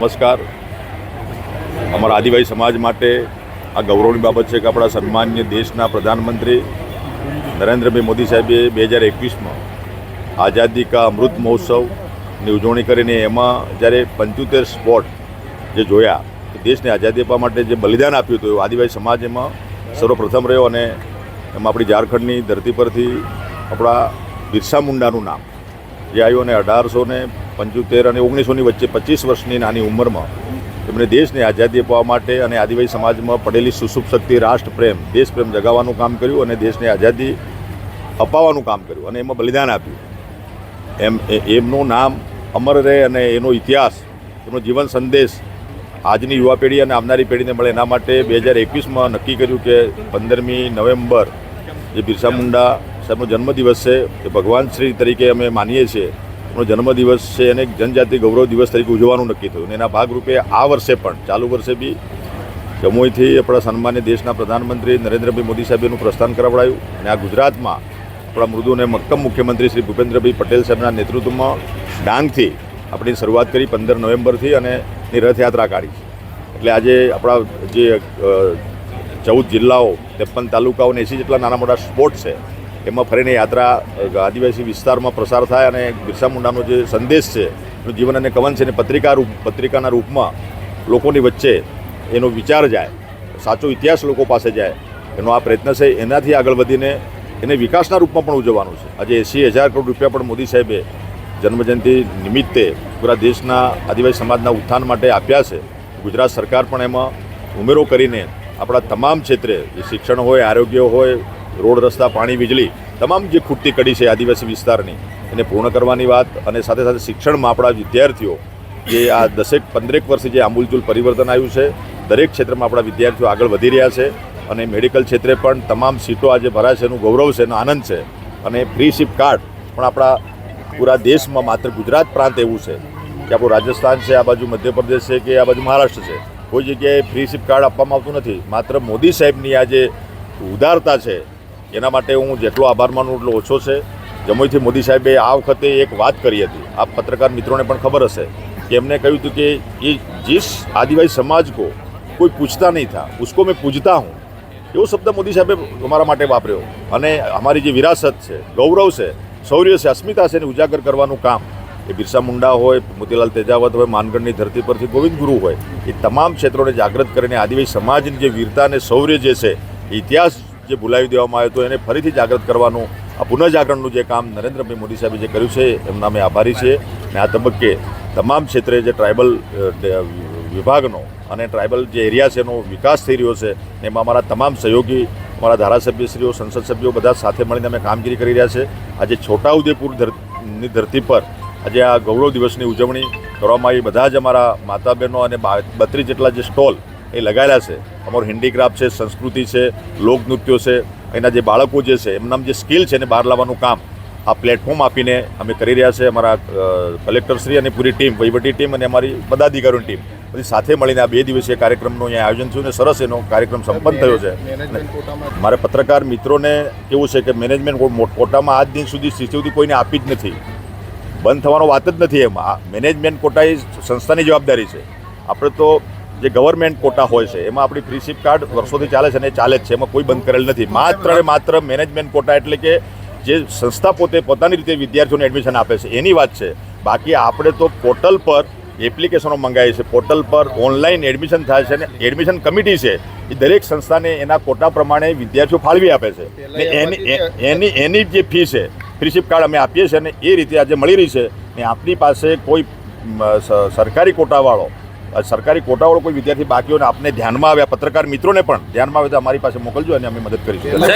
નમસ્કાર. અમારા આદિવાસી સમાજ માટે આ ગૌરવની બાબત છે કે આપણા સન્માન્ય દેશના પ્રધાનમંત્રી નરેન્દ્રભાઈ મોદી સાહેબે બે હજાર એકવીસમાં આઝાદી કા અમૃત મહોત્સવની ઉજવણી કરીને એમાં જ્યારે પંચોતેર સ્પોટ જે જોયા દેશને આઝાદી આપવા માટે જે બલિદાન આપ્યું હતું આદિવાસી સમાજ એમાં સર્વપ્રથમ રહ્યો અને એમાં આપણી ઝારખંડની ધરતી પરથી આપણા બિરસા મુંડાનું નામ અને અઢારસો ને પંચોતેર અને ઓગણીસોની વચ્ચે પચીસ વર્ષની નાની ઉંમરમાં તેમણે દેશને આઝાદી અપાવવા માટે અને આદિવાસી સમાજમાં પડેલી સુસુપ શક્તિ રાષ્ટ્રપ્રેમ દેશપ્રેમ જગાવવાનું કામ કર્યું અને દેશને આઝાદી અપાવવાનું કામ કર્યું અને એમાં બલિદાન આપ્યું. એમ એમનું નામ અમર રહે અને એનો ઇતિહાસ, એનો જીવન સંદેશ આજની યુવા પેઢી અને આવનારી પેઢીને મળે એના માટે બે હજાર એકવીસમાં નક્કી કર્યું કે પંદરમી નવેમ્બર જે બિરસા મુંડા સાહેબનો જન્મદિવસ છે એ ભગવાન શ્રી તરીકે અમે માનીએ છીએ. એમનો જન્મદિવસ છે અને જનજાતિ ગૌરવ દિવસ તરીકે ઉજવવાનું નક્કી થયું. અને એના ભાગરૂપે આ વર્ષે પણ, ચાલુ વર્ષે બી જમ્મુથી આપણા સન્માન્ય દેશના પ્રધાનમંત્રી નરેન્દ્રભાઈ મોદી સાહેબનું પ્રસ્થાન કરાવડાયું. અને આ ગુજરાતમાં આપણા મૃદુ અને મક્કમ મુખ્યમંત્રી શ્રી ભૂપેન્દ્રભાઈ પટેલ સાહેબના નેતૃત્વમાં ડાંગથી આપણી શરૂઆત કરી પંદર નવેમ્બરથી અને એની રથયાત્રા કાઢી એટલે આજે આપણા જે ચૌદ જિલ્લાઓ, ત્રેપન તાલુકાઓ ને એસી જેટલા નાના મોટા સ્પોટ છે એમાં ફરીને યાત્રા આદિવાસી વિસ્તારમાં પ્રસાર થાય અને બિરસા મુંડાનો જે સંદેશ છે, એનું જીવન અને કવન છે એને પત્રિકા રૂપ, પત્રિકાના રૂપમાં લોકોની વચ્ચે એનો વિચાર જાય, સાચો ઇતિહાસ લોકો પાસે જાય, એનો આ પ્રયત્ન છે, એનાથી આગળ વધીને એને વિકાસના રૂપમાં પણ ઉજવવાનું છે. આજે એંસી હજાર કરોડ રૂપિયા પણ મોદી સાહેબે જન્મજયંતિ નિમિત્તે પૂરા દેશના આદિવાસી સમાજના ઉત્થાન માટે આપ્યા છે. ગુજરાત સરકાર પણ એમાં ઉમેરો કરીને આપણા તમામ ક્ષેત્રે શિક્ષણ હોય, આરોગ્ય હોય રોડ, રસ્તા, પાણી, વીજળી તમામ જે ખૂટતી કડી છે આદિવાસી વિસ્તારની, એને પૂર્ણ કરવાની વાત અને સાથે સાથે શિક્ષણમાં આપણા વિદ્યાર્થીઓ, જે આ દસેક, પંદરેક વર્ષે જે આમૂલચૂલ પરિવર્તન આવ્યું છે, દરેક ક્ષેત્રમાં આપણા વિદ્યાર્થીઓ આગળ વધી રહ્યા છે અને મેડિકલ ક્ષેત્રે પણ તમામ સીટો આજે ભરાય છે, એનું ગૌરવ છે, એનો આનંદ છે અને ફ્રી શિપ કાર્ડ પણ આપણા પૂરા દેશમાં માત્ર ગુજરાત પ્રાંત એવું છે કે આપણું રાજસ્થાન છે, આ બાજુ મધ્યપ્રદેશ છે કે આ બાજુ મહારાષ્ટ્ર છે, કોઈ જગ્યાએ ફ્રી શિપ કાર્ડ આપવામાં આવતું નથી. માત્ર મોદી સાહેબની આ જે ઉદારતા છે એના માટે હું જેટલો આભાર માનું એટલો ઓછો છે. જમોઈથી મોદી સાહેબે આ વખતે એક વાત કરી હતી. આ પત્રકાર મિત્રોને પણ ખબર હશે કે એમને કહ્યું હતું કે એ જીસ આદિવાસી સમાજ કો કોઈ પૂછતા નહીં થા. ઉસકો મેં પૂજતા હું. એવો શબ્દ મોદી સાહેબે અમારા માટે વાપર્યો. અને અમારી જે વિરાસત છે, ગૌરવ છે, શૌર્ય છે, અસ્મિતા છે એને ઉજાગર કરવાનું કામ. એ બિરસા મુંડા હોય, મોતીલાલ તેજાવત હોય, માનગઢની ધરતી પરથી ગોવિંદ ગુરુ હોય, એ તમામ ક્ષેત્રોને જાગૃત કરીને આદિવાસી સમાજની જે વીરતા અને શૌર્ય જે છે ઇતિહાસ જે બોલાવી દેવામાં આવ્યો હતો, એને ફરીથી જાગૃત કરવાનું, આ પુનઃજાગરણનું જે કામ નરેન્દ્રભાઈ મોદી સાહેબે જે કર્યું છે એમના અમે આભારી છીએ અને આ તબક્કે તમામ ક્ષેત્રે જે ટ્રાઇબલ વિભાગનો અને ટ્રાઇબલ જે એરિયા છે એનો વિકાસ થઈ રહ્યો છે, એમાં અમારા તમામ સહયોગી, અમારા ધારાસભ્યશ્રીઓ, સંસદ સભ્યો બધા સાથે મળીને અમે કામગીરી કરી રહ્યા છે. આજે છોટાઉદેપુર ધરની ધરતી પર આજે આ ગૌરવ દિવસની ઉજવણી કરવામાં આવી. બધા જ અમારા માતા બહેનો અને બત્રીસ જેટલા જે સ્ટોલ એ લગાયેલા છે. અમારું હેન્ડીક્રાફ્ટ છે સંસ્કૃતિ છે લોકનૃત્યો છે એના જે બાળકો જે છે એમના જે સ્કિલ છે એને બહાર લાવવાનું કામ આ પ્લેટફોર્મ આપીને અમે કરી રહ્યા છે. અમારા કલેક્ટરશ્રી અને પૂરી ટીમ વહીવટી ટીમ અને અમારી પદાધિકારીઓની ટીમ બધી સાથે મળીને આ બે દિવસીય કાર્યક્રમનું અહીંયા આયોજન થયું અને સરસ એનો કાર્યક્રમ સંપન્ન થયો છે. મારે પત્રકાર મિત્રોને કેવું છે કે મેનેજમેન્ટ કોટામાં આજ દિન સુધી શિષ્યવૃત્તિ કોઈને આપી જ નથી. બંધ થવાનો વાત જ નથી એમાં. મેનેજમેન્ટ કોટા એ સંસ્થાની જવાબદારી છે. આપણે તો જે ગવર્મેન્ટ કોટા હોય છે એમાં આપણી ફ્રી કાર્ડ વર્ષોથી ચાલે છે અને એ ચાલે જ છે. એમાં કોઈ બંધ કરેલ નથી. માત્ર ને માત્ર મેનેજમેન્ટ કોટા એટલે કે જે સંસ્થા પોતે પોતાની રીતે વિદ્યાર્થીઓને એડમિશન આપે છે. એની વાત છે. બાકી આપણે તો પોર્ટલ પર એપ્લિકેશનો મંગાવી છે પોર્ટલ પર ઓનલાઈન એડમિશન થાય છે અને એડમિશન કમિટી છે. એ દરેક સંસ્થાને એના કોટા પ્રમાણે વિદ્યાર્થીઓ ફાળવી આપે છે. ને એની એની એની જે ફી છે ફ્રીશિપ કાર્ડ અમે આપીએ છીએ અને એ રીતે આજે મળી રહી છે. ને આપણી પાસે કોઈ સરકારી કોટાવાળો સરકારી કોટાવાળો કોઈ વિદ્યાર્થી બાકીઓને આપને ધ્યાનમાં આવ્યા પત્રકાર મિત્રોને પણ ધ્યાનમાં આવે તો અમારી પાસે મોકલજો અને અમે મદદ કરીશું